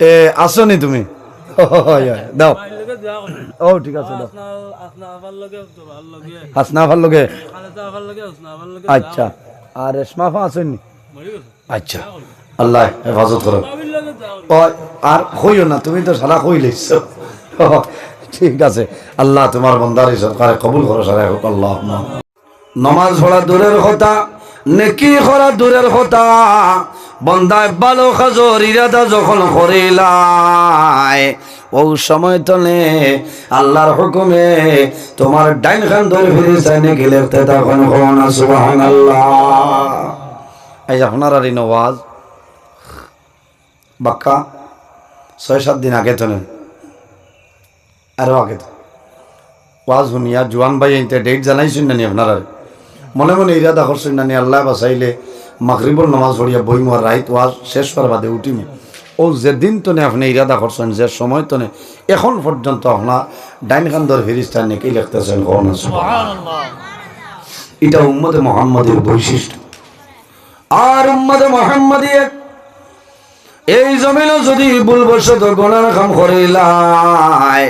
এ আসনি তুমি? হয়, হয়, দাও। ও ঠিক আছে দাও। হাসনা ভালো লগে। আচ্ছা। আর রেশমা ফা আসেননি? আচ্ছা। আল্লাহ হেফাজত করো। ও, আর কইও না তুমি তো সারা কই ঠিক আছে। আল্লাহ তোমার বন্দার এই সরকারে কবুল করো সারা হোক আল্লাহ। নমাজ পড়া দূরের কথা নেকি করা দূরের কথা। বন্দায় ভালো খাজর ইরাদা যখন করিলাই ও সময় তলে আল্লাহর হুকুমে তোমার ডাইন খান ধরে ফিরে চাই নাকি তখন কোন সুবাহান আল্লাহ এই আপনার আর এই নওয়াজ, বাক্কা, ছয় সাত দিন আগে তো নেই আরও আগে তো। ওয়াজ শুনিয়া জোয়ান ভাই ডেট জানাইছেন নানি আপনারা? মনে মনে ইরাদা করছেন নানি আল্লাহ বাসাইলে মাগরিবর নামাজ পড়িয়া বই মোয়ার রাইত ওয়াজ শেষ করার বাদে উঠিমি ও যেদিন তনে আপনি ইরাদা করছেন, যে সময় তনে, এখন পর্যন্ত আপনার ডাইন খান্দর ফিরিস্তান নাকি লিখতেছেন, কোন এটা উম্মদে মোহাম্মদের বৈশিষ্ট্য। আর উম্মদে মোহাম্মদীয় এই জমিনও যদি ভুলবশত গোনার কাম করিলায়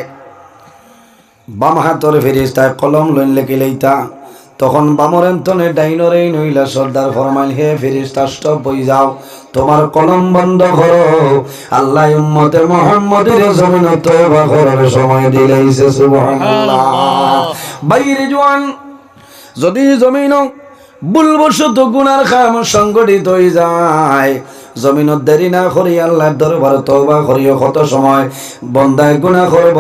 বাম হাতর ফেরিস্তায় কলম লইন লেখি লইতা তখন বামরেন্তনে ডাইনরে নইলা সর্দার ফরমাইল, হে ফেরিস্তা স্টপ হই যাও। তোমার কলম বন্ধ করো। আল্লাহ উম্মতে মোহাম্মদের জমিন তওবা করার সময় দিলাইছে, সুবহানাল্লাহ। বাইরে জোয়ান যদি জমিন ভুলবশত গুনার খাম সংগঠিত হয়ে যায় জমিনত দেরি না করি আল্লাহ দরবার তবা করিও। কত সময় বন্দায় গুণা করব,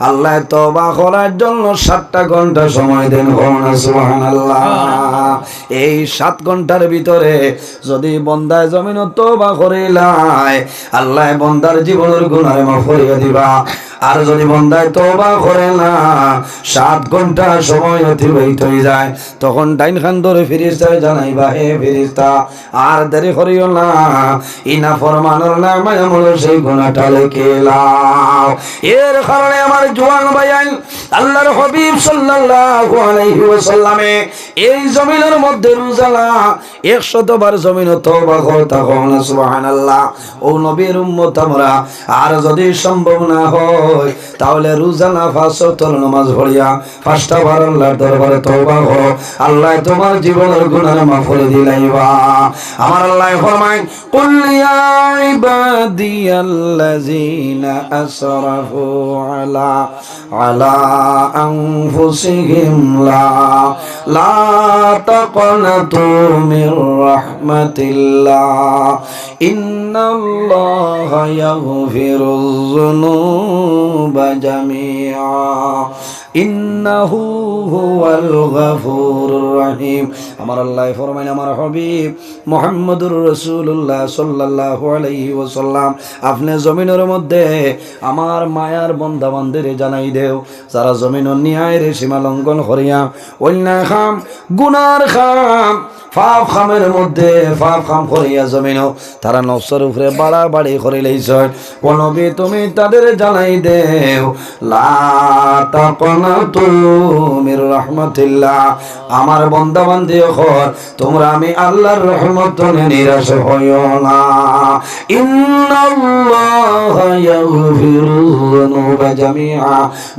আল্লাহ তবা করার জন্য সাতটা ঘণ্টা সময় দেন এই সাত ঘণ্টার ভিতরে যদি বন্দায় জমিনত তবা করিলাই আল্লাহ বন্দার জীবনের গুণার মাফ দিবা। আর যদি বন্দায় তবা করে না, সাত ঘণ্টা সময় অতিবাহিত হয়ে যায়। তখন ডাইন খান ধরে ফিরিস্তায় জানাইবা, হে ফিরিস্তা, আর দেরি করিও না। ইনা নামে আমল সেই গুণাটা এর কারণে আমার জোয়ান ভাইয়ান আল্লাহর হবিব সাল্লাল্লাহু আলাইহি ওয়াসাল্লামে এই জমিনের মধ্যে রোজালা 100 বার জমিন তওবা সুবহানাল্লাহ। ও নবীর উম্মত আমরা, আর যদি সম্ভব না হয়, তাহলে রোজানা ফাঁসতর নামাজ পড়িয়া পাঁচটা বার আল্লাহর দরবারে তওবা আল্লাহ তোমার জীবনের গুনাহ মাফ করে দিলাইবা। আমার আল্লাহ ফরমায় কুল ইয়া ইবাদিয়াল্লাযিনা আসরাফু আলা আলা আনফুসিহিম লা লা তাকনাতু মির রাহমাতিল্লাহ ইন্নাল্লাহা ইয়াগফিরুয যুনুবা জামিআ ইন্নাহু হুয়াল গফুরুর রহিম। আমার ফরমাইন, আমার হাবিব সাল্লাল্লাহু আলাইহি ওয়াসাল্লাম, আপনি জমিনের মধ্যে আমার মায়ার জানাই দেও, যারা নিয়ায়ের সীমা লঙ্ঘন করিয়া অন্যায় খাম, গুনার খাম খামের মধ্যে ফাপ খাম করিয়া জমিনও তারা নফসের উপরে বাড়া বাড়ি করে লইছ নবী, তুমি তাদের জানাই দেও, লা তাকনা তুমির রহমতিল্লাহ। আমার বন্দা বান্দি হর তোমরা আমি আল্লাহর রহমত নিরাশ হইও না।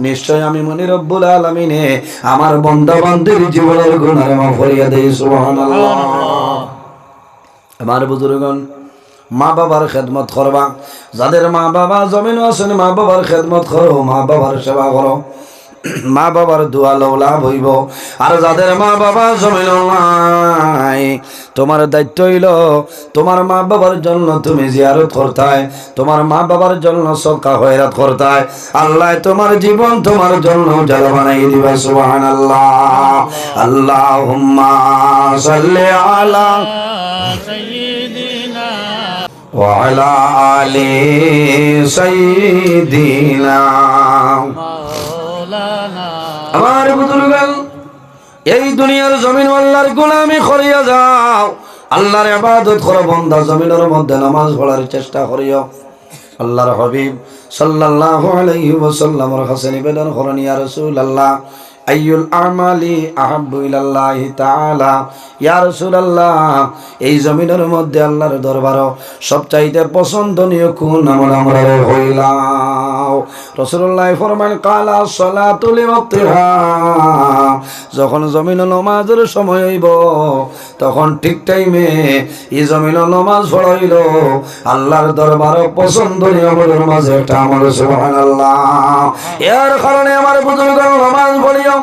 নিশ্চয় আমি মনি রব্বুল আলামিনে আমার বন্দা বান্দির জীবনের গুনাহ মাফ করিয়া দেই, সুবহানাল্লাহ। আমার বুজুর্গন মা বাবার খেদমত করবা। যাদের মা বাবা জমিন আছেন মা বাবার খেদমত করো মা বাবার সেবা করো। মা বাবার দোয়া লওলা হইব আর যাদের মা বাবা জমিন নাই তোমার দায়িত্ব হইল তোমার মা বাবার জন্য তুমি জিয়ারত করতায় তোমার মা বাবার জন্য সকা হয়রাত করতায় আল্লাহ তোমার জীবন তোমার জন্য জাল বানাই দিবা সুবহান আল্লাহ আল্লাহুম্মা সাল্লি আলা وعلى آل سيدنا আমার বুজুর্গান এই দুনিয়ার জমিন আল্লাহর গোলামি করিয়া যাও। আল্লাহর ইবাদত করো বন্দা, জমিনের মধ্যে নামাজ পড়ার চেষ্টা করিও। আল্লাহর হাবিব সাল্লাল্লাহু আলাইহি ওয়াসাল্লামের কাছে নিবেদন করেন, ইয়া রাসূলুল্লাহ, আইয়ুল আমালি আহাব্বু ইলাল্লাহি তাআলা। ইয়া রাসূলুল্লাহ, এই জমিনের মধ্যে আল্লাহর দরবার সবচাইতে পছন্দনীয় কোন আমল আমরা হইলাম রাসূলুল্লাহ ফরমান কালা সলা তুলে যখন জমিন নমাজের সময় হইব, তখন ঠিক টাইমে ই জমিন নমাজ পড়াইল আল্লাহর দরবার পছন্দনীয় আমলের মাঝে একটা আমল, সুবহানাল্লাহ। এর কারণে আমার বুজুর্গ নমাজ পড়িও।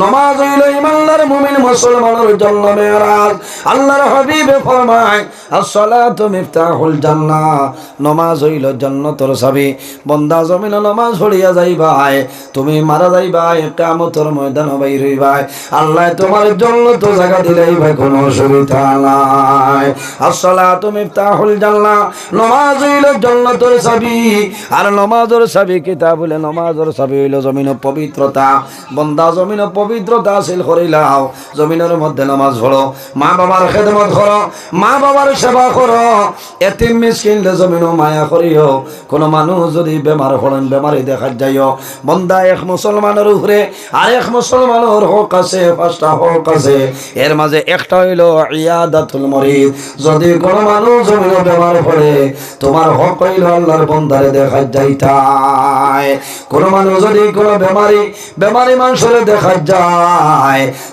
নমাজ হইল ইমানদার মুমিন মুসলমানের জন্য মেরাজ আল্লাহর হাবিবে ফরমায়, আসসালাতু মিফতাহুল জান্নাহ। নমাজ হইল জান্নাতের চাবি বন্দা জমিন নমাজ পড়িয়া যাইবাই তুমি মারা যাইবাই কিয়ামতের ময়দান বাইর হইবাই আল্লাহ তোমার জন্য তো জায়গা দিলেই ভাই, কোনো অসুবিধা নাই। আসসালাতু মিফতাহুল জান্নাহ। নমাজ হইল জান্নাতের চাবি আর নমাজের চাবি কিতাব বলে নমাজের চাবি হইল জমিন পবিত্রতা। বন্দা জমিন পবিত্রতা হাসিল জমিনের মধ্যে নামাজ পড়ো মা বাবার খেদমত করো মা বাবার সেবা করো, এতিম মিসকিন জমিন মায়া করিও। কোন মানুষ যদি বেমার হলেন বেমারি দেখা যাইও। বন্দা এক মুসলমানের উপরে, আর এক মুসলমানের আছে, পাঁচটা হক আছে। এর মাঝে একটা হইল ইয়াদাতুল মরিদ। যদি কোন মানুষ জমিন বেমার পড়ে, তোমার হক হইল আল্লাহর বন্দারে দেখা যাইতায় কোন মানুষ যদি কোন বেমারি বেমারি মানুষের দেখা যায়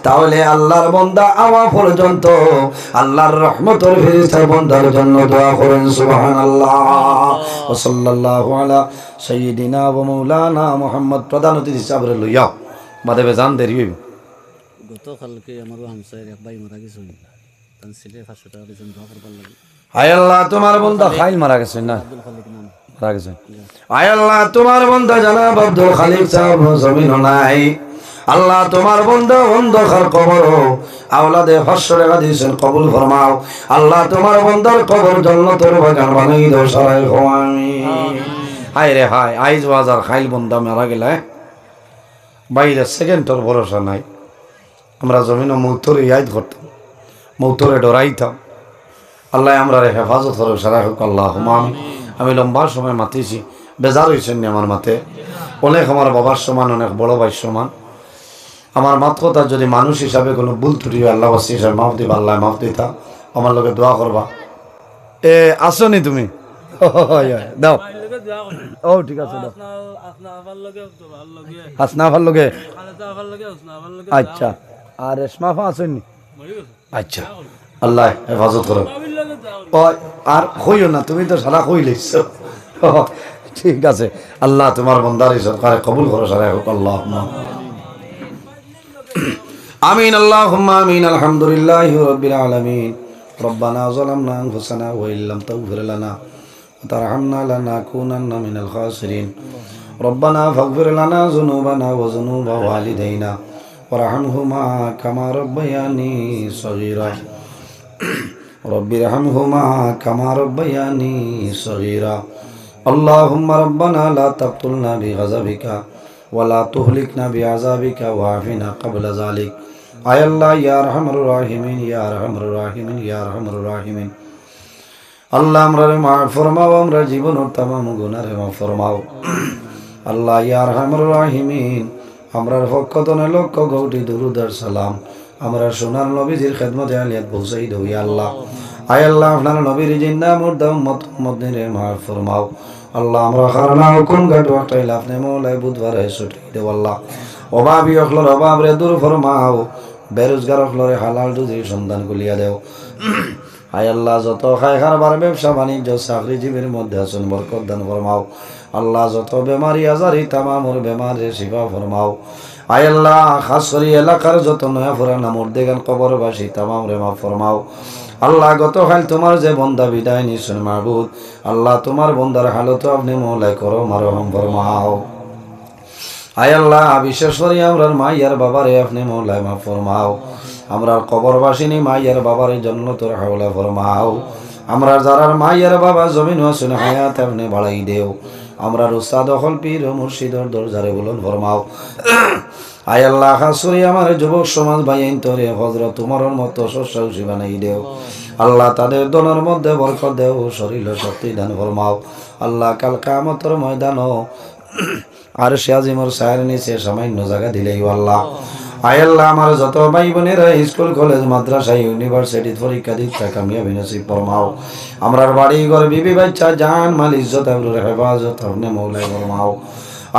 তাহলে আল্লাহর বন্দা আওয়া পর্যন্ত আল্লাহর রহমতের ফেরিস্তার বন্দার জন্য দোয়া করেন সুবহানাল্লাহ। ওয়া সাল্লাল্লাহু আলা সাইয়্যিদিনা ওয়া মাওলানা মুহাম্মদ প্রধান অতিথি হিসাবে লইয়া। বাদে বেজান দেরি হইব। গতকালকে আমারও হামসায়ের এক ভাই মারা গেছে তার ছেলে পাঁচশো টাকা দিয়েছেন দোয়া করবার লাগে। হায় আল্লাহ তোমার বন্দা খাইল মারা গেছে না? মারা গেছে। আয় আল্লাহ তোমার বন্দা জানাব আব্দুল খালিক সাহেব জমিন নাই। আল্লাহ তোমার বন্ধ অন্ধকার কবর আওলাদে টাকা দিয়েছেন কবুল ফরমাও। আল্লাহ তোমার বন্ধার কবর জন্য তোর বাগান বানাই সারাই আমি হায় রে হায়, আইজ বাজার খাইল বন্ধা মারা গেলে বাইরে সেকেন্ডর ভরসা নাই। আমরা জমিন মৌতরে ইয়াদ করতাম, মৌতরে ডরাইতাম। আল্লাহ আমরা হেফাজত করো, সারা হোক আল্লাহ আমি আমি লম্বা সময় মাতিছি, বেজার হয়েছেন আমার মাতে অনেক আমার বাবার সমান, অনেক বড় ভাই সমান। আমার মাত কথা যদি মানুষ হিসাবে কোনো ভুল ত্রুটি হয় আল্লাহ বাসী হিসাবে মাফ দিবা আল্লাহ মাফ দিতা। আমার লোকে দোয়া করবা। এ আসো নি তুমি? দাও। ও ঠিক আছে দাও। হাসনা ভালো লগে। আচ্ছা। আর রেশমা ফা আসেননি আচ্ছা। আল্লাহ হেফাজত করো। আর কইও না তুমি তো সারা কই লিখছ ঠিক আছে। আল্লাহ তোমার বন্দারি সরকারে কবুল করো সারা হোক আল্লাহ। আমিন আল্লাহ আমিন আলহামদুলিল্লাহ রবিল আলমিন ربنا ظلمنا أنفسنا وإن لم تغفر لنا وترحمنا لنكونن من الخاسرين ربنا فاغفر لنا ذنوبنا وذنوب والدينا وارحمهما كما ربياني صغيرا رب ارحمهما كما ربياني صغيرا اللهم ربنا لا تقتلنا بغضبك ওয়ালা তুহলিক না বিআজাবিকা ওয়াফিনা কাবলা জালিক আয় আল্লাহ, ইয়া রাহিমিন, ইয়া রহমর রাহিমিন, ইয়া রহমর রাহিমিন। আল্লাহ, আমরা রে মা ফরমাও, আমরা জীবন তামাম গুনা রে মা ফরমাও। আল্লাহ, ইয়া রহমর রাহিমিন আমরার হকতনে লক্ষ গৌটি দুরুদার সালাম। আমরা সোনার নবীজির খেদমতে আলিয়াত পৌঁছাই দেউ আল্লাহ। আয় আল্লাহ, আপনার নবীর জিন্দা মুর্দা মত মদিনে মার ফরমাও। আল্লাহ, আমরা খারনা হুকুম ঘাট ওয়াক্তাইল আপনি মৌলাই বুধবার ছুটি দেব আল্লাহ। অভাবী অখলর অভাব রে দূর ফরমাও বেরোজগার অখলরে হালাল রুজির সন্ধান গুলিয়া দেও। আয় আল্লাহ, যত খায় খারবার ব্যবসা বাণিজ্য, চাকরি জীবের মধ্যে আছেন বরকত দান ফরমাও। আল্লাহ, যত বেমারি আজারি, তামামর বেমারে শিফা ফরমাও। আয় আল্লাহ খাস করি এলাকার যত নয়া ফুরানা মুর্দেগান কবরবাসী তামাম রে মা ফরমাও। আল্লাহ গত হাল তোমার যে বন্দা বিদায় নিশ্চয় মাহবুদ আল্লাহ তোমার বন্দার হালত আপনি মৌলাই করো মারহম ফরমাও। আয় আল্লাহ বিশেষ করে আমরার মাইয়ার বাবারে আপনি মৌলায় মা ফরমাও। আমরার কবরবাসিনী মাইয়ার বাবারে জন্য তোর হাওলা ফরমাও। আমরা যারার মাইয়ার বাবা জমিন আসুন হায়াত আপনি বাড়াই দেও। আমরা উস্তাদ দখল পীর, মুর্শিদর দরজারে বলুন ফরমাও। আয় আল্লাহ খাসুরি আমার যুবক সমাজ ভাইয়াইন তোরে হজরত তোমার মতো শস্যউষি বানাই দেও। আল্লাহ তাদের দলের মধ্যে বরকত দেও, শরীর শক্তি দান ফরমাও। আল্লাহ কাল কামতর ময়দানও আর সে আজিমর সায়ের নিচে সামান্য জায়গা দিলেই আল্লাহ। আয় আল্লাহ, আমার যত ভাই বোনেরা স্কুল, কলেজ, মাদ্রাসা, ইউনিভার্সিটি পরীক্ষা দিচ্ছে কামিয়াবি নসিব ফরমাও। আমরার বাড়ি ঘর, বিবি, বাচ্চা, জান, মাল, ইজ্জত, আবরুর হেফাজত আপনি মৌলাই ফরমাও।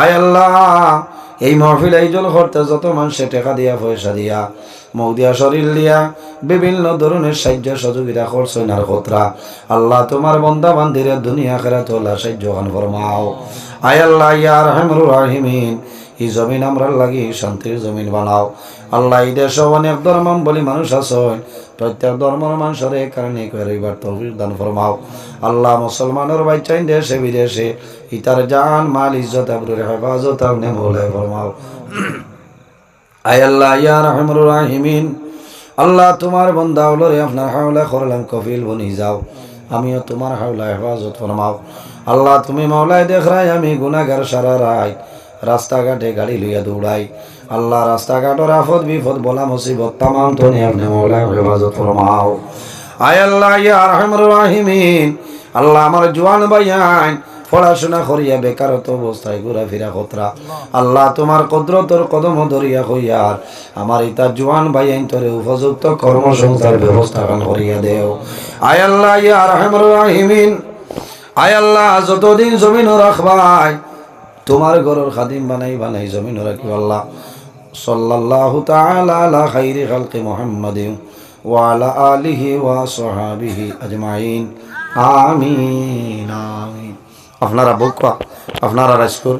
আয় আল্লাহ, এই মহফিল জল করতে যত মানুষে টাকা দিয়া, পয়সা দিয়া মৌ দিয়া শরীর দিয়া, বিভিন্ন ধরনের সাহায্য সহযোগিতা করছেন আর খতরা আল্লাহ তোমার বন্দা বান্দিরে দুনিয়া খেরা তোলা সাহায্য খান ফরমাও। আয় আল্লাহ ইয়ার হেমরুর রাহিমিন এই জমিন আমরা লাগি শান্তির জমিন বানাও। আল্লাহ এই দেশ অনেক ধর্মাম বলি মানুষ আছে প্রত্যেক ধর্মের মানুষের এই কারণে করিবার তৌফিক দান ফরমাও। আল্লাহ মুসলমানের বাচ্চাইন দেশে, বিদেশে। ইতার জান, মাল, ইজ্জত, আবরুর হেফাজত আপনি বলে ফরমাও। আয় আল্লাহ, ইয়া রহমুর রাহিমিন। আল্লাহ তোমার বন্দা হলরে আপনার হাওলা করলাম কফিল বনি যাও। আমিও তোমার হাওলা হেফাজত ফরমাও। আল্লাহ তুমি মাওলায় দেখ রাই আমি গুনাগার সারা রাই রাস্তাঘাটে গাড়ি লইয়া দৌড়াই। আল্লাহ রাস্তাঘাটের আফত বিপদ, বলা মুসিবত তামাম তো আপনি মাওলায় হেফাজত ফরমাও। আয় আল্লাহ, ইয়া রহমুর রাহিমিন। আল্লাহ আমার জোয়ান ভাইয়ান পড়াশোনা করিয়া বেকারত অবস্থায় ঘোরাফেরা কতরা। আল্লাহ তোমার কদরতর কদম ধরিয়া হইয়ার আমার ইতা জোয়ান ভাই আইন্তরে উপযুক্ত কর্মসংস্থার ব্যবস্থা করিয়া দেও। আয় আল্লাহ, ইয়া রহমান রাহিমিন। আয় আল্লাহ, যতদিন জমিন রাখবাই তোমার ঘরের খাদিম বানাই বানাই জমিন রাখি আল্লাহ। সাল্লাল্লাহু তাআলা আলা খাইরি খালকি মুহাম্মাদিন ওয়া আলা আলিহি ওয়া সাহাবিহি আজমাইন। আমিন আমিন। আপনারা বকুয়া, আপনারা রাজপুর